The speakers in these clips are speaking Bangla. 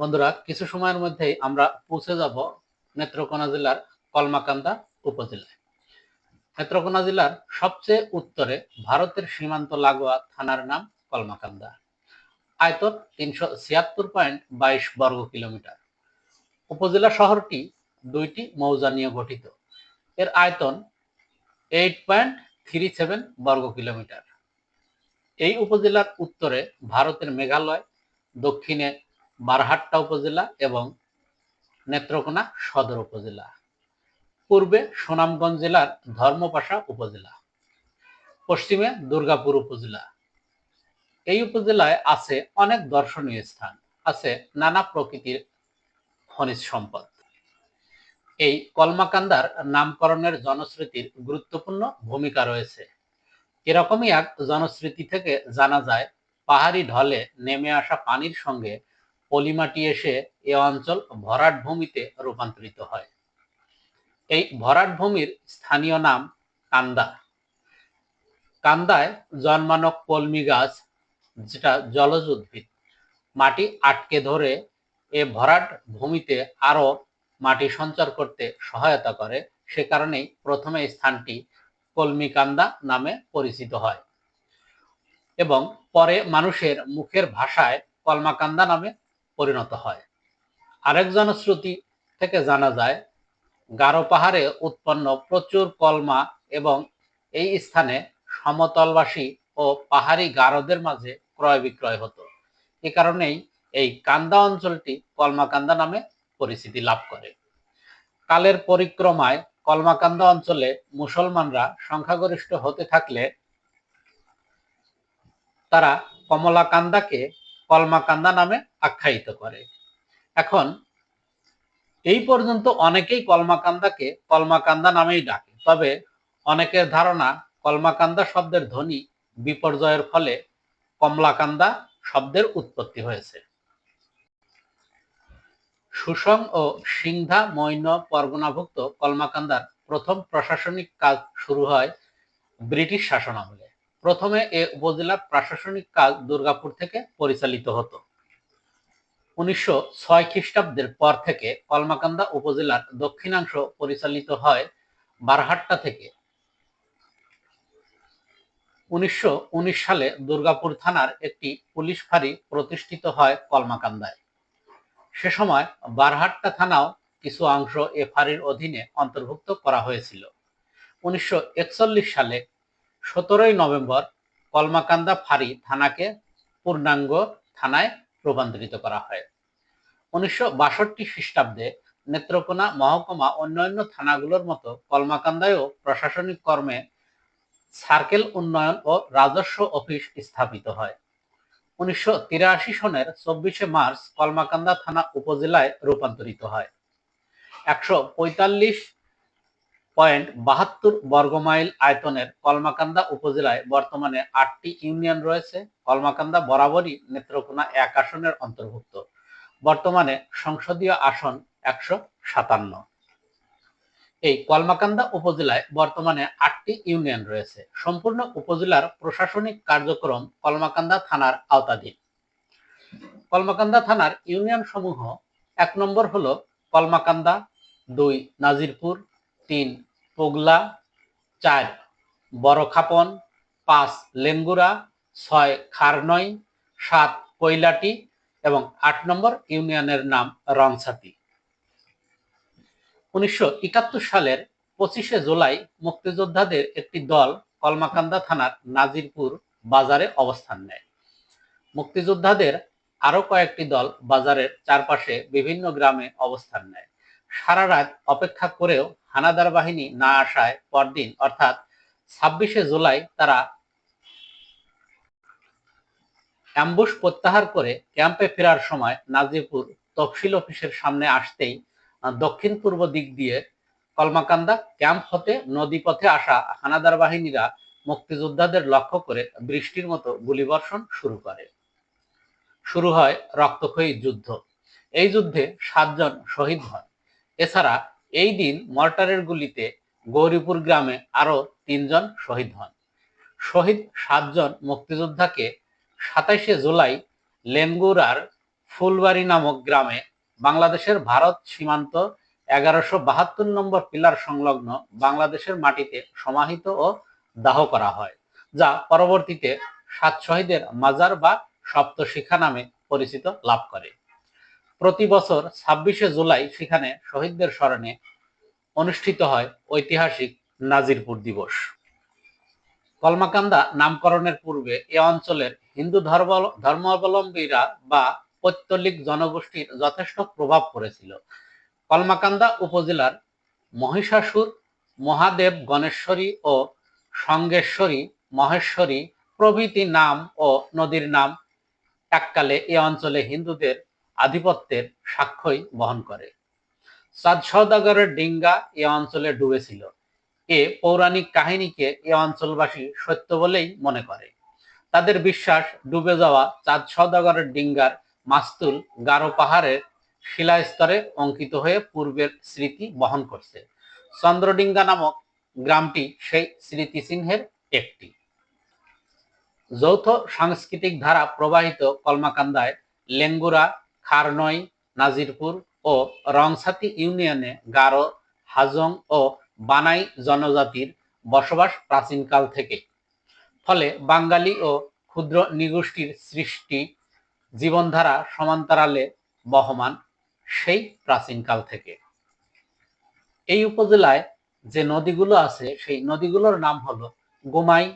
বন্ধুরা, কিছু সময়ের মধ্যেই আমরা পৌঁছে যাব নেত্রকোনা জেলার কলমাকান্দা উপজেলায়। নেত্রকোনা জেলার সবচেয়ে উত্তরে ভারতের সীমান্ত লাগোয়া থানার নাম কলমাকান্দা। আয়তন তিনশো ছিয়াত্তর পয়েন্ট বাইশ বর্গ কিলোমিটার। উপজেলা শহরটি দুইটি মৌজা নিয়ে গঠিত। এর আয়তন এইট পয়েন্ট থ্রি সেভেন বর্গ কিলোমিটার। এই উপজেলার উত্তরে ভারতের মেঘালয়, দক্ষিণে বারহাট্টা উপজেলা এবং নেত্রকোনা সদর উপজেলা। পূর্বে সুনামগঞ্জ জেলার ধর্মপাশা উপজেলা, পশ্চিমে দুর্গাপুর উপজেলা। এই উপজেলায় আছে অনেক দর্শনীয় স্থান, আছে নানা প্রকৃতির খনিজ সম্পদ। এই কলমাকান্দার নামকরণের জনশ্রুতির গুরুত্বপূর্ণ ভূমিকা রয়েছে। এরকমই এক জনশ্রুতি থেকে জানা যায়, পাহাড়ি ঢলে নেমে আসা পানির সঙ্গে পলিমাটি এসে এ অঞ্চল ভরাট ভূমিতে রূপান্তরিত হয়। এই ভরাট ভূমির স্থানীয় নাম কান্দা। কান্দায় জন্মানো কলমি গাছ, যেটা জলজ উদ্ভিদ, মাটি আটকে ধরে এ ভরাট ভূমিতে আরও মাটি সঞ্চার করতে সহায়তা করে, সে কারণেই প্রথমে স্থানটি কলমিকান্দা নামে পরিচিত হয়। এবং পরে মানুষের মুখের ভাষায় কলমাকান্দা নামে পরিণত হয়। আরেক জনশ্রুতি থেকে জানা যায়, গারো পাহাড়ে উৎপন্ন প্রচুর কলমা এবং এই স্থানে সমতলবাসী ও পাহাড়ি গারোদের মাঝে ক্রয় বিক্রয় হতো। এ কারণেই এই কান্দা অঞ্চলটি কলমাকান্দা নামে পরিচিতি লাভ করে। কালের পরিক্রমায় কলমাকান্দা অঞ্চলে মুসলমানরা সংখ্যাগরিষ্ঠ হতে থাকলে তারা কমলাকান্দাকে কলমাকান্দা নামে আখ্যায়িত করে। এখন, এই পর্যন্ত অনেকেই কলমাকান্দাকে কলমাকান্দা নামেই ডাকে, তবে অনেকের ধারণা কলমাকান্দা শব্দের ধ্বনি বিপর্যয়ের ফলে কমলাকান্দা শব্দের উৎপত্তি হয়েছে। সুসং ও সিংধা মৈন পরগনাভুক্ত কলমাকান্দার প্রথম প্রশাসনিক কাজ শুরু হয় ব্রিটিশ শাসনামলে। প্রথমে এ উপজেলার প্রশাসনিক কাজ দুর্গাপুর থেকে পরিচালিত হতো। উনিশশো ছয় খ্রিস্টাব্দের পর থেকে কলমাকান্দা উপজেলার দক্ষিণাংশ পরিচালিত হয় বারহাট্টা থেকে। উনিশশো উনিশ সালে দুর্গাপুর থানার একটি পুলিশ ফাঁড়ি প্রতিষ্ঠিত হয় কলমাকান্দায়। সে সময় বারহাট্টা থানাও কিছু অংশ এ ফাঁড়ির অধীনে অন্তর্ভুক্ত করা হয়েছিল। উনিশশো একচল্লিশ সালে সতেরোই নভেম্বর কলমাকান্দা ফাঁড়ি থানাকে পূর্ণাঙ্গ থানায় রূপান্তরিত করা হয়। উনিশশো বাষট্টি খ্রিস্টাব্দে নেত্রকোনা মহকুমা অন্যান্য থানাগুলোর মতো কলমাকান্দায়ও প্রশাসনিক কর্মে সার্কেল উন্নয়ন ও রাজস্ব অফিস স্থাপিত হয়। উনিশশো তিরাশি সনের চব্বিশে মার্চ কলমাকান্দা থানা উপজেলায় রূপান্তরিত হয়। একশো পঁয়তাল্লিশ পয়েন্ট বাহাত্তর বর্গমাইল আয়তনের কলমাকান্দা উপজেলায় বর্তমানে আটটি ইউনিয়ন রয়েছে। কলমাকান্দা বরাবরই নেত্রকোনা এক আসনের অন্তর্ভুক্ত। বর্তমানে সংসদীয় আসন একশো সাতান্ন। এই কলমাকান্দা উপজেলায় বর্তমানে আটটি ইউনিয়ন রয়েছে। সম্পূর্ণ উপজেলার প্রশাসনিক কার্যক্রম কলমাকান্দা থানার আওতাধীন। কলমাকান্দা থানার ইউনিয়ন সমূহ এক নম্বর হলো কলমাকান্দা, দুই নাজিরপুর, তিন পোগলা চার বড়খাপন পাঁচ লেঙ্গুরা, ছয় খারনই, সাত কৈলাটি এবং আট নম্বর ইউনিয়নের নাম রংছাতি উনিশশো সালের পঁচিশে জুলাই মুক্তিযোদ্ধাদের একটি দল কলমাকান্দা থানার নাজিরপুর বাজারে অবস্থান নেয়। মুক্তিযোদ্ধাদের আরও কয়েকটি দল বাজারের চারপাশে বিভিন্ন গ্রামে অবস্থান নেয়। সারা রাত অপেক্ষা করেও হানাদার বাহিনী না আসায় পরদিন, অর্থাৎ ছাব্বিশে জুলাই, তারা অ্যাম্বুশ প্রত্যাহার করে ক্যাম্পে ফেরার সময় নাজিরপুর তফসিল অফিসের সামনে আসতেই দক্ষিণ পূর্ব দিক দিয়ে কলমাকান্দা ক্যাম্প হতে নদী পথে আসা হানাদার বাহিনীরা মুক্তিযোদ্ধাদের লক্ষ্য করে বৃষ্টির মতো গুলিবর্ষণ শুরু করে। শুরু হয় রক্তক্ষয়ী যুদ্ধ। এই যুদ্ধে সাতজন শহীদ হন। এছাড়া এই দিন মর্টারের গুলিতে গৌরীপুর গ্রামে আরও তিনজন শহীদ হন। শহীদ সাতজন মুক্তিযোদ্ধাকে সাতাইশে জুলাই লেঙ্গুরার ফুলবাড়ি নামক গ্রামে বাংলাদেশের ভারত সীমান্ত এগারোশো বাহাত্তর নম্বর পিলার সংলগ্ন বাংলাদেশের মাটিতে সমাহিত ও দাহ করা হয়, যা পরবর্তীতে সাত শহীদের মাজার বা সপ্তশিখা নামে পরিচিত লাভ করে। প্রতি বছর ছাব্বিশে জুলাই সেখানে শহীদদের স্মরণে অনুষ্ঠিত হয় ঐতিহাসিক নাজিরপুর দিবস। কলমাকান্দা নামকরণের পূর্বে এ অঞ্চলের হিন্দু ধর্ম ধর্মাবলম্বীরা বা পৈত্তলিক জনগোষ্ঠীর যথেষ্ট প্রভাব পড়েছিল। কলমাকান্দা উপজেলার মহিষাসুর, মহাদেব গণেশ্বরী ও সঙ্গেশ্বরী, মহেশ্বরী প্রভৃতি নাম ও নদীর নাম এককালে এ অঞ্চলে হিন্দুদের আধিপত্যের সাক্ষ্যই বহন করে। চাঁদ সওদাগরের ডিঙ্গা এ অঞ্চলে ডুবেছিল। এ পৌরাণিক কাহিনীকে এ অঞ্চলবাসী সত্য বলেই মনে করে। তাদের বিশ্বাস ডুবে যাওয়া চাঁদ সওদাগরের ডিঙ্গার মাস্তুল গারো পাহাড়ের শিলাস্তরে অঙ্কিত হয়ে পূর্বের স্মৃতি বহন করছে। চন্দ্রডিঙ্গা নামক গ্রামটি সেই স্মৃতিচিহ্নের একটি। যৌথ সাংস্কৃতিক ধারা প্রবাহিত কলমাকান্দায় লেঙ্গুরা খারনই নাজিরপুর ও রংসাতি ইউনিয়নে গারো, হাজং ও বানাই জনজাতির বসবাস প্রাচীনকাল থেকে। ফলে বাঙালি ও ক্ষুদ্র নিগোষ্ঠীর সৃষ্টি জীবনধারা সমান্তরালে বহমান সেই প্রাচীনকাল থেকে। এই উপজেলায় যে নদীগুলো আছে, সেই নদীগুলোর নাম হলো গোমাই,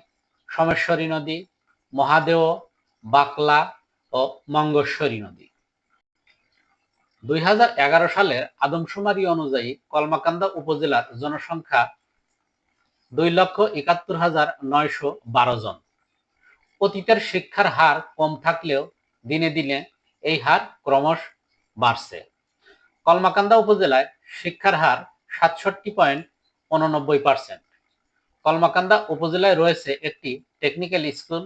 সমেশ্বরী নদী, মহাদেও, বাকলা ও মঙ্গেশ্বরী নদী। দুই সালের আদমশুমারি অনুযায়ী কলমাকান্দা উপজেলার জনসংখ্যা দুই লক্ষ একাত্তর হাজার নয়শো বারো জন। অতীতের শিক্ষার হার কম থাকলেও দিনে দিনে এই হার ক্রমশ বাড়ছে। কলমাকান্দা উপজেলায় শিক্ষার হার সাতষট্টি পয়েন্ট উননব্বই পার্সেন্ট। কলমাকান্দা উপজেলায় রয়েছে একটি টেকনিক্যাল স্কুল,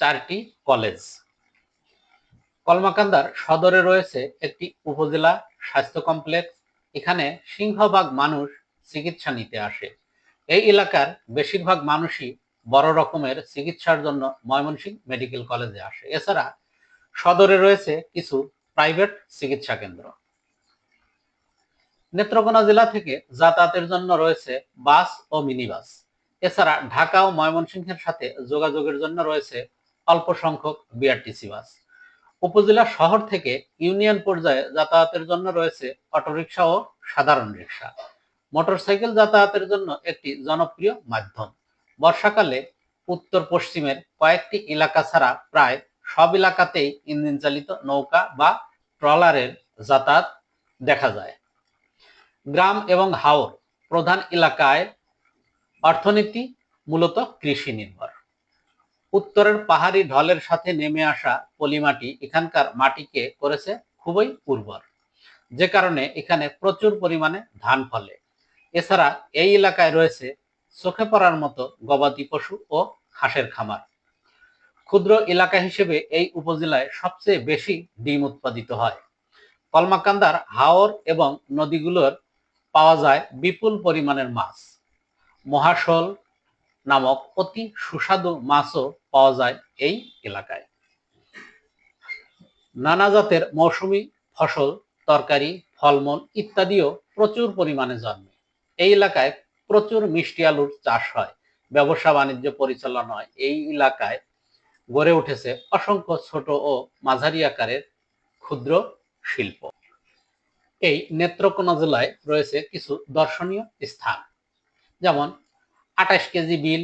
চারটি কলেজ। কলমাকান্দার সদরে রয়েছে একটি উপজেলা স্বাস্থ্য কমপ্লেক্স। এখানে সিংহভাগ মানুষ চিকিৎসা নিতে আসে। এই এলাকার বেশিরভাগ মানুষই বড় রকমের চিকিৎসার জন্য ময়মনসিংহ মেডিকেল কলেজে আসে। এছাড়া সদরে রয়েছে কিছু প্রাইভেট চিকিৎসা কেন্দ্র। নেত্রকোনা জেলা থেকে যাতায়াতের জন্য রয়েছে বাস ও মিনি বাস এছাড়া ঢাকা ও ময়মনসিংহের সাথে যোগাযোগের জন্য রয়েছে অল্প সংখ্যক বিআরটিসি বাস। উপজেলা শহর থেকে ইউনিয়ন পর্যায়ে যাতায়াতের জন্য রয়েছে অটোরিকশা ও সাধারণ রিক্সা মোটরসাইকেল যাতায়াতের জন্য একটি জনপ্রিয় মাধ্যম। বর্ষাকালে উত্তর পশ্চিমের কয়েকটি এলাকা ছাড়া প্রায় সব এলাকাতেই ইঞ্জিন চালিত নৌকা বা ট্রলারের যাতায়াত দেখা যায়। গ্রাম এবং হাওর প্রধান এলাকায় অর্থনীতি মূলত কৃষি নির্ভর। উত্তরের পাহাড়ি ঢলের সাথে নেমে আসা পলিমাটি এখানকার মাটিকে করেছে খুবই উর্বর, যে কারণে এখানে প্রচুর পরিমাণে ধান ফলে। এছাড়া এই এলাকায় রয়েছে চোখে পড়ার মতো গবাদি পশু ও হাঁসের খামার। ক্ষুদ্র এলাকা হিসেবে এই উপজেলায় সবচেয়ে বেশি ডিম উৎপাদিত হয়। কলমাকান্দার, হাওর এবং নদীগুলোর পাওয়া যায় বিপুল পরিমাণের মাছ। মহাশোল নামক অতি সুস্বাদু মাছও পাওয়া যায় এই এলাকায়। নানা জাতের মৌসুমি ফসল, তরকারি, ফলমূল ইত্যাদিও প্রচুর পরিমাণে জন্মে। এই এলাকায় প্রচুর মিষ্টি আলুর চাষ হয়। ব্যবসা বাণিজ্য পরিচালনা হয় এই এলাকায় গড়ে উঠেছে অসংখ্য ছোট ও মাঝারি আকারের ক্ষুদ্র শিল্প। এই নেত্রকোনা জেলায় রয়েছে কিছু দর্শনীয় স্থান। যেমন আঠাশ কেজি বিল,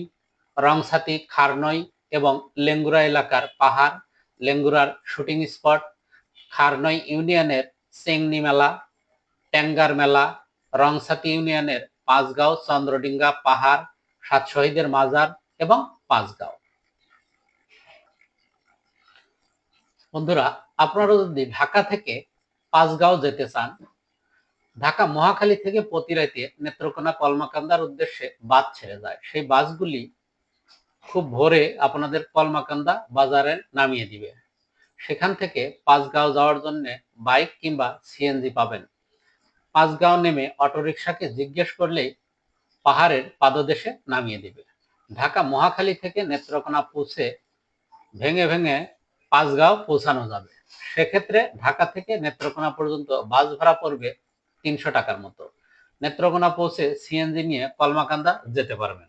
রংসাতি খারনই এবং লেঙ্গুরা এলাকার পাহাড়, লেঙ্গুরার শুটিং স্পট খারনই ইউনিয়নের চেংনি মেলা, ট্যাঙ্গার মেলা, রংসাতি ইউনিয়নের পাঁচগাঁও, চন্দ্রডিঙ্গা পাহাড়, সাত শহীদের মাজার এবং পাঁচগাঁও। বন্ধুরা, আপনারা যদি ঢাকা থেকে পাঁচগাঁও যেতে চান, ঢাকা মহাখালী থেকে প্রতি রাতে নেত্রকোনা কলমাকান্দার উদ্দেশ্যে বাস ছেড়ে যায়। সেই বাসগুলি খুব ভোরে আপনাদের কলমাকান্দা বাজারে নামিয়ে দিবে। সেখান থেকে পাঁচগাঁও যাওয়ার জন্য বাইক কিংবা সিএনজি পাবেন। পাঁচগাঁও নেমে অটোরিকশাকে জিজ্ঞেস করলেই পাহাড়ের পাদদেশে নামিয়ে দিবে। ঢাকা মহাখালী থেকে নেত্রকোনা পৌঁছে ভেঙে ভেঙে পাঁচগাঁও পৌঁছানো যাবে। সেক্ষেত্রে ঢাকা থেকে নেত্রকোনা পর্যন্ত বাস ভাড়া পড়বে তিনশো টাকার মতো। নেত্রকোনা পৌঁছে সিএনজি নিয়ে কলমাকান্দা যেতে পারবেন।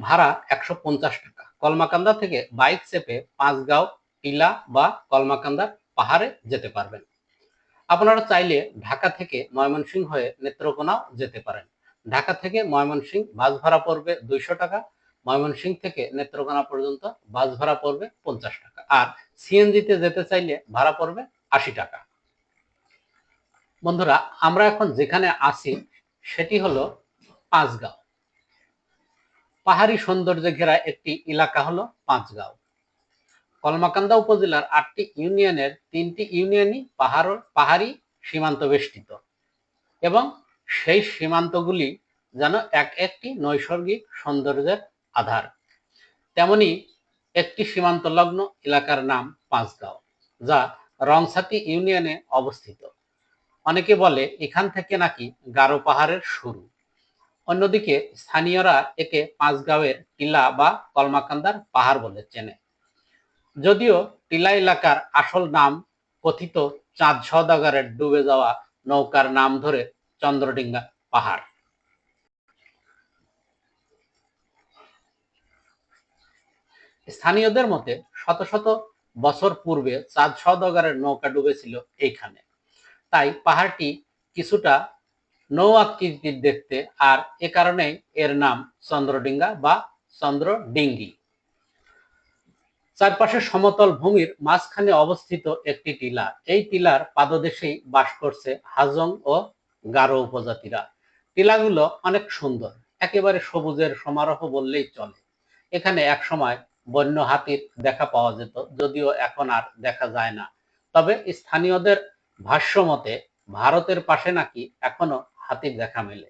ভাড়া একশো পঞ্চাশ টাকা। কলমাকান্দা থেকে বাইক চেপে পাঁচগাঁও, টিলা বা কলমাকান্দার পাহাড়ে যেতে পারবেন। আপনারা চাইলে ঢাকা থেকে ময়মনসিংহ হয়ে নেত্রকোনাও যেতে পারেন। ঢাকা থেকে ময়মনসিংহ বাস ভাড়া পড়বে দুইশো টাকা, ময়মনসিংহ থেকে নেত্রকোনা পর্যন্ত বাস ভাড়া পড়বে পঞ্চাশ টাকা। আর সিএনজিতে যেতে চাইলে ভাড়া পড়বে আশি টাকা। বন্ধুরা, আমরা এখন যেখানে আছি, সেটি হলো পাঁচগাঁও। পাহাড়ি সৌন্দর্যে ঘেরা একটি এলাকা হলো পাঁচগাঁও। কলমাকান্দা উপজেলার আটটি ইউনিয়নের তিনটি ইউনিয়নই পাহাড় পাহাড়ি সীমান্ত বেষ্টিত এবং সেই সীমান্তগুলি যেন এক একটি নৈসর্গিক সৌন্দর্যের আধার। তেমনি একটি সীমান্ত লগ্ন এলাকার নাম পাঁচগাঁও, যা রংসাতি ইউনিয়নে অবস্থিত। অনেকে বলে এখান থেকে নাকি গারো পাহাড়ের শুরু। অন্যদিকে স্থানীয়রা একে পাঁচগাঁওয়ের টিলা বা কলমাকান্দার পাহাড় বলে চেনে। যদিও টিলা এলাকার আসল নাম কথিত চাঁদ সওদাগরের ডুবে যাওয়া নৌকার নাম ধরে চন্দ্রডিঙ্গা পাহাড়। স্থানীয়দের মতে শত শত বছর পূর্বে চাঁদ সওদাগরের নৌকা ডুবেছিল এইখানে। তাই পাহাড়টি কিছুটা নৌ আকৃতির দেখতে আর এ কারণেই এর নাম চন্দ্রডিঙ্গা বা চন্দ্রডিঙ্গি। চারপাশে সমতল ভূমির মাঝখানে অবস্থিত একটি টিলা এই টিলার পাদদেশেই বাস করছে হাজং ও গারো উপজাতিরা। টিলাগুলো অনেক সুন্দর, একেবারে সবুজের সমারোহ বললেই চলে। এখানে একসময় বন্য হাতির দেখা পাওয়া যেত, যদিও এখন আর দেখা যায় না। তবে স্থানীয়দের ভাষ্য মতে, ভারতের পাশে নাকি এখনও হাতির দেখা মেলে।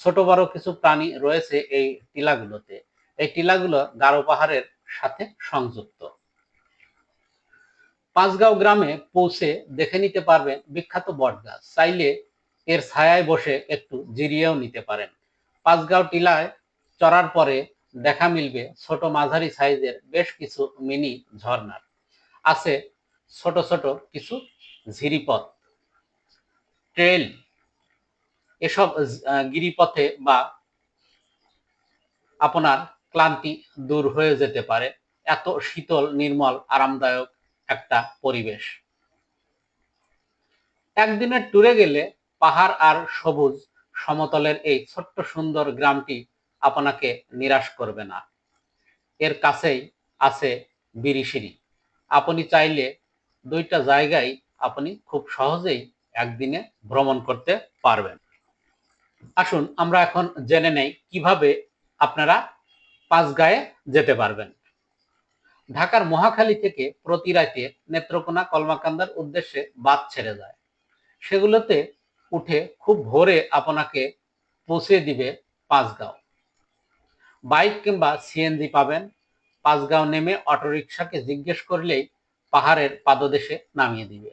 ছোট বড় কিছু প্রাণী রয়েছে এই টিলাগুলোতে। এই টিলাগুলো গারো পাহাড়ের সাথে সংযুক্ত। পাঁচগাঁও গ্রামে পৌঁছে দেখে নিতে পারবেন বিখ্যাত বটগাছ। চাইলে এর ছায়ায় বসে একটু জিরিয়েও নিতে পারেন। পাঁচগাঁও টিলায় চড়ার পরে দেখা মিলবে ছোট মাঝারি সাইজের বেশ কিছু মিনি ঝর্ণার। আছে ছোট ছোট কিছু ঝিরিপথ, ট্রেল এসব গিরিপথে বা আপনার ক্লান্তি দূর হয়ে যেতে পারে। এত শীতল, নির্মল, আরামদায়ক একটা পরিবেশ। একদিনের ট্যুরে গেলে পাহাড় আর সবুজ সমতলের এই ছোট্ট সুন্দর গ্রামটি আপনাকে নিরাশ করবে না। এর কাছেই আছে বিরিশিরি আপনি চাইলে দুইটা জায়গায় আপনি খুব সহজেই একদিনে ভ্রমণ করতে পারবেন। আসুন, আমরা এখন জেনে নেই কীভাবে আপনারা পাঁচগাঁয়ে যেতে পারবেন। ঢাকার মহাখালী থেকে প্রতি রাতে নেত্রকোনা কলমাকান্দার উদ্দেশ্যে বাদ ছেড়ে যায়। সেগুলোতে উঠে খুব ভোরে আপনাকে পৌঁছে দিবে পাঁচগাঁও বাইক কিংবা সিএনজি পাবেন। পাঁচগাঁও নেমে অটোরিকশাকে জিজ্ঞেস করলেই পাহাড়ের পাদদেশে নামিয়ে দিবে।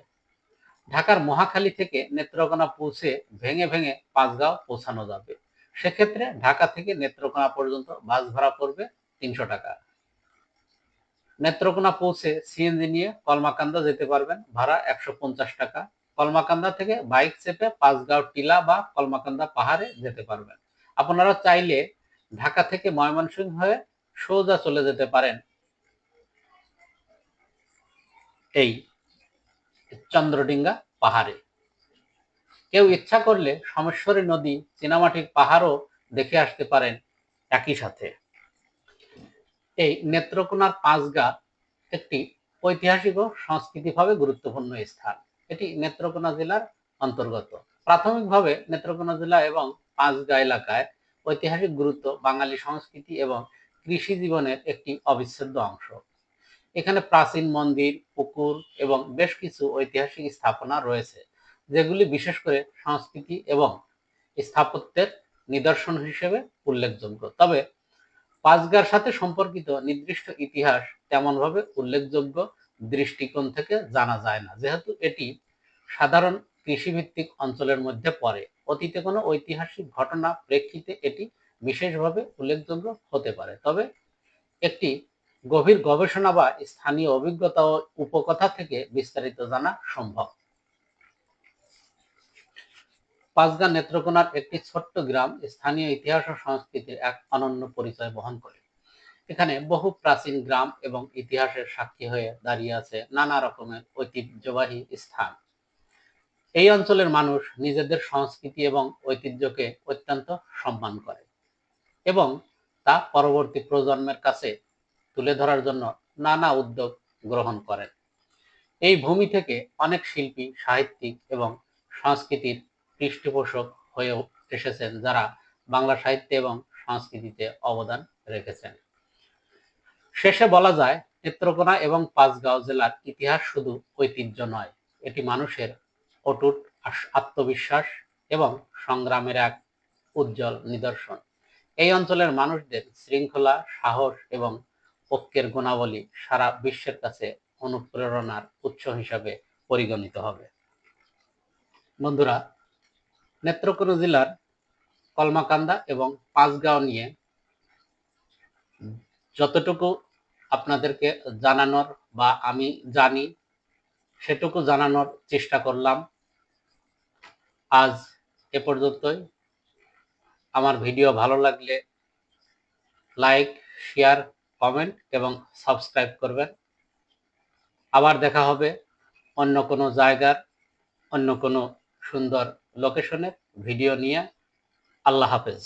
ঢাকার মহাখালী থেকে নেত্রকোনা পৌঁছে ভেঙে ভেঙে পাঁচগাঁও পৌঁছানো যাবে। সেক্ষেত্রে ঢাকা থেকে নেত্রকোনা পর্যন্ত বাস ভাড়া পড়বে তিনশো টাকা। নেত্রকোনা পৌঁছে সিএনজি নিয়ে কলমাকান্দা যেতে পারবেন, ভাড়া একশো পঞ্চাশ টাকা। কলমাকান্দা থেকে বাইক চেপে পাঁচগাঁও টিলা বা কলমাকান্দা পাহাড়ে যেতে পারবেন। আপনারা চাইলে ঢাকা থেকে ময়মনসিংহ হয়ে সোজা চলে যেতে পারেন। এই চন্দ্রডিঙ্গা পাহাড়ে। কেউ ইচ্ছা করলে সমেশ্বরী নদী, চীনামাটির পাহাড়ও দেখে আসতে পারেন একই সাথে। এই নেত্রকোনার পাঁচগা একটি ঐতিহাসিক ও সাংস্কৃতিকভাবে গুরুত্বপূর্ণ স্থান। এটি নেত্রকোনা জেলার অন্তর্গত। প্রাথমিকভাবে নেত্রকোনা জেলা এবং পাঁচগা এলাকায় ঐতিহাসিক গুরুত্ব বাঙালি সংস্কৃতি এবং কৃষি জীবনের একটি অবিচ্ছেদ্য অংশ। এখানে প্রাচীন মন্দির, পুকুর এবং বেশ কিছু ঐতিহাসিক স্থাপনা রয়েছে, যেগুলি বিশেষ করে সংস্কৃতি এবং স্থাপত্যের নিদর্শন হিসেবে উল্লেখযোগ্য। তবে পাঁচগার সাথে সম্পর্কিত নির্দিষ্ট ইতিহাস তেমনভাবে উল্লেখযোগ্য দৃষ্টিকোণ থেকে জানা যায় না, যেহেতু এটি সাধারণ কৃষিভিত্তিক অঞ্চলের মধ্যে পড়ে। অতীতে কোনো ঐতিহাসিক ঘটনা প্রেক্ষিতে এটি বিশেষভাবে উল্লেখযোগ্য হতে পারে। তবে একটি গভীর গবেষণা বা স্থানীয় অভিজ্ঞতা ও উপকথা থেকে বিস্তারিত জানা সম্ভব। পাঁচগাঁ নেত্রকোনার একটি ছোট্ট গ্রাম স্থানীয় ইতিহাস ও সংস্কৃতির এক অনন্য পরিচয় বহন করে। এখানে বহু প্রাচীন গ্রাম এবং ইতিহাসের সাক্ষী হয়ে দাঁড়িয়ে আছে নানা রকমের ঐতিহ্যবাহী স্থান। এই অঞ্চলের মানুষ নিজেদের সংস্কৃতি এবং ঐতিহ্যকে অত্যন্ত সম্মান করে এবং তা পরবর্তী প্রজন্মের কাছে তুলে ধরার জন্য নানা উদ্যোগ গ্রহণ করেন এই ভূমি থেকে অনেক শিল্পী, সাহিত্যিক এবং সংস্কৃতির পৃষ্ঠপোষক হয়ে এসেছেন যারা বাংলা সাহিত্যে এবং সংস্কৃতিতে অবদান রেখেছেন। শেষে বলা যায়, নেত্রকোনা এবং পাঁচগাঁও জেলার ইতিহাস শুধু ঐতিহ্য নয়, এটি মানুষের অটুট আত্মবিশ্বাস এবং সংগ্রামের এক উজ্জ্বল নিদর্শন। এই অঞ্চলের মানুষদের শৃঙ্খলা, সাহস এবং ঐক্যের গুণাবলী সারা বিশ্বের কাছে অনুপ্রেরণার উৎস হিসাবে পরিগণিত হবে। বন্ধুরা, নেত্রকোনা জেলার কলমাকান্দা এবং পাঁচগাঁও নিয়ে যতটুকু আপনাদেরকে জানানোর বা আমি জানি, সেটুকু জানানোর চেষ্টা করলাম। আজ এ পর্যন্তই। আমার ভিডিও ভালো লাগলে লাইক, শেয়ার কমেন্ট এবং সাবস্ক্রাইব করবেন। আবার দেখা হবে অন্য কোনো জায়গার, অন্য কোনো সুন্দর লোকেশনের ভিডিও নিয়ে। আল্লাহ হাফেজ।